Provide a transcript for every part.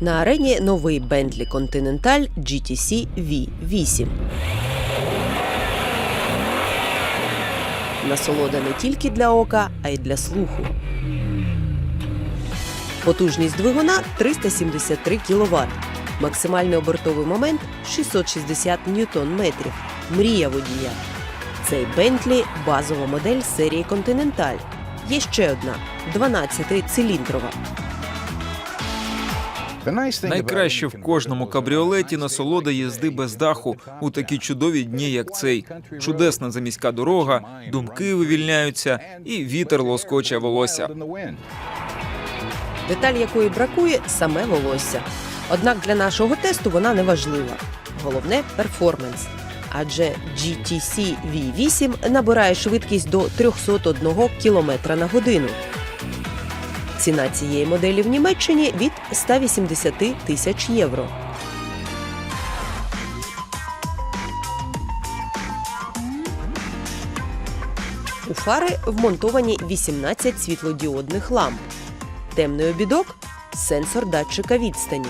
На арені новий Bentley Continental GTC V8. Насолода не тільки для ока, а й для слуху. Потужність двигуна 373 кВт. Максимальний обертовий момент 660 ньютон-метрів. Мрія водія. Цей Bentley – базова модель серії Continental. Є ще одна 12-циліндрова. Найкраще в кожному кабріолеті насолода їзди без даху у такі чудові дні, як цей. Чудесна заміська дорога, думки вивільняються, і вітер лоскоче волосся. Деталь якої бракує саме волосся. Однак для нашого тесту вона не важлива. Головне перформанс. Адже GTC V8 набирає швидкість до 301 км на годину. Ціна цієї моделі в Німеччині від 180 тисяч євро. У фари вмонтовані 18 світлодіодних ламп. Темний обідок сенсор датчика відстані.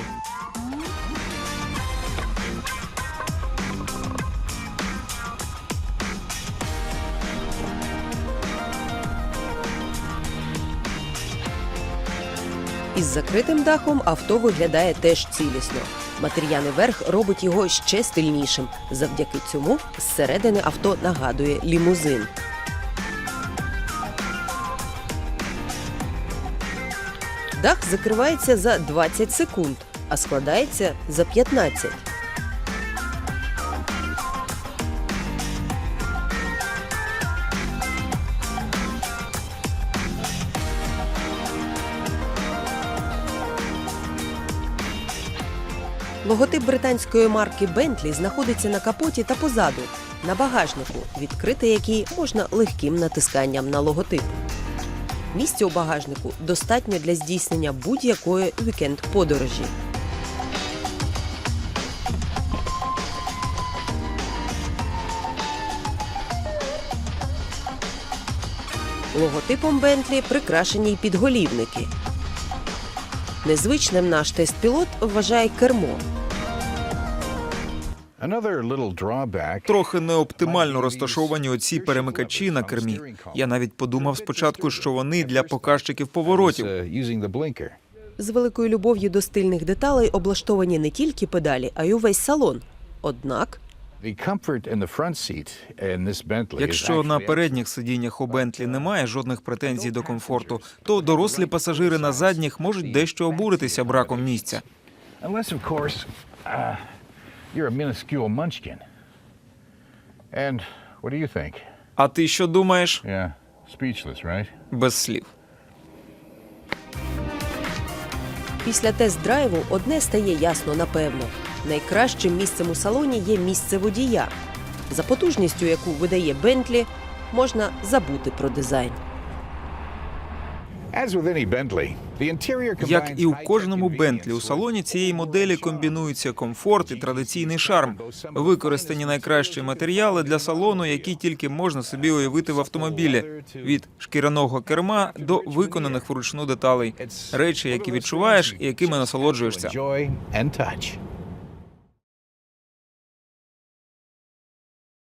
Із закритим дахом авто виглядає теж цілісно. Матеріани верх робить його ще стильнішим. Завдяки цьому зсередини авто нагадує лімузин. Дах закривається за 20 секунд, а складається за 15. Логотип британської марки Bentley знаходиться на капоті та позаду, на багажнику, відкрити який можна легким натисканням на логотип. Місця у багажнику достатньо для здійснення будь-якої вікенд-подорожі. Логотипом Бентлі прикрашені й підголівники. Незвичним наш тест-пілот вважає кермо. Трохи неоптимально розташовані оці перемикачі на кермі. Я навіть подумав спочатку, що вони для показчиків поворотів. З великою любов'ю до стильних деталей облаштовані не тільки педалі, а й увесь салон. Однак Якщо на передніх сидіннях у Бентлі немає жодних претензій до комфорту, то дорослі пасажири на задніх можуть дещо обуритися браком місця. Unless, of course, uh, you're a minuscule munchkin. And what do you think? А ти що думаєш? Без слів. після тест-драйву одне стає ясно напевно. Найкращим місцем у салоні є місце водія. За потужністю, яку видає Бентлі, можна забути про дизайн. Як і у кожному Бентлі, у салоні цієї моделі комбінуються комфорт і традиційний шарм. Використані найкращі матеріали для салону, які тільки можна собі уявити в автомобілі від шкіряного керма до виконаних вручну деталей. Речі, які відчуваєш і якими насолоджуєшся.